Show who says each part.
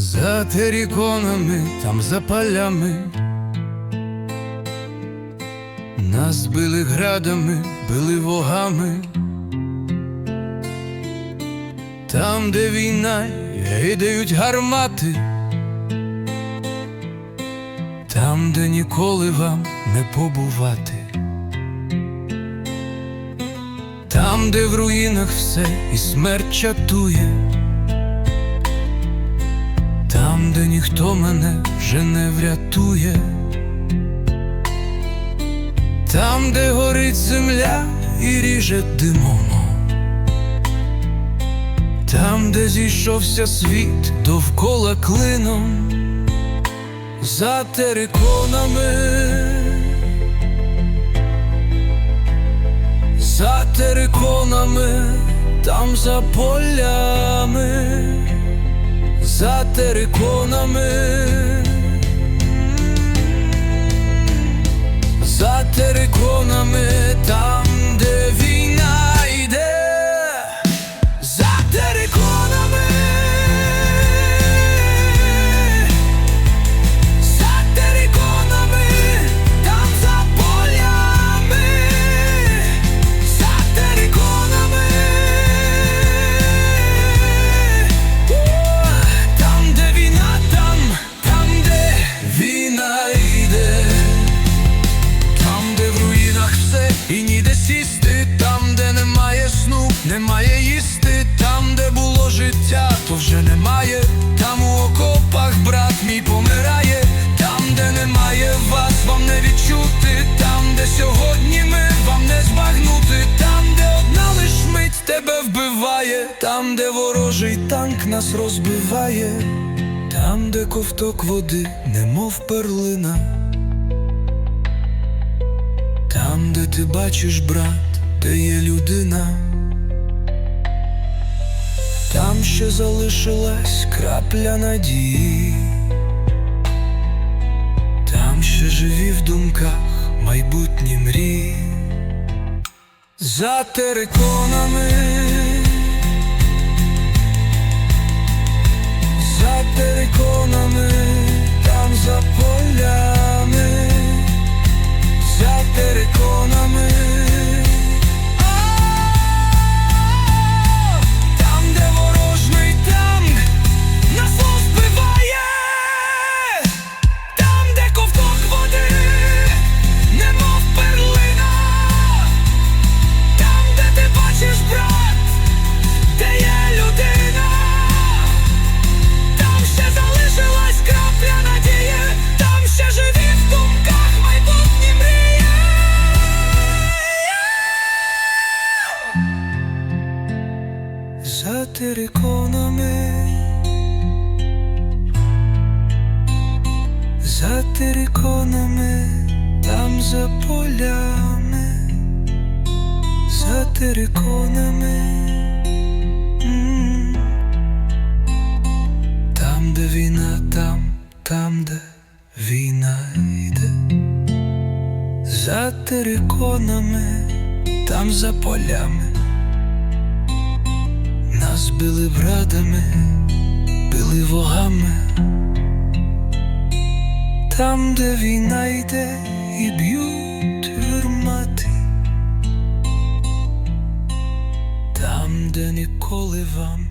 Speaker 1: За теріконами, там за полями. Нас били градами, били вогами. Там, де війна, гидають гармати. Там, де ніколи вам не побувати. Там, де в руїнах все і смерть чатує. Там, де ніхто мене вже не врятує. Там, де горить земля і ріже димом. Там, де зійшовся світ довкола клином, за териконами, за териконами, там за полями, за териконами, за териконами, там, немає, там у окопах брат мій помирає, там, де немає вас, вам не відчути, там, де сьогодні ми вам не збагнути, там, де одна лиш мить тебе вбиває, там, де ворожий танк нас розбиває, там, де ковток води, немов перлина. Там, де ти бачиш, брат, де є людина, там ще залишилась крапля надії, там ще живі в думках майбутні мрії, за териконами, за териконами, териконами, за териконами, там за полями, за териконами. Там, де війна, там, там, де війна йде, за териконами, там за полями, били братами, били вогами, там, де війна йде, і б'ють гармати, там, де ніколи вам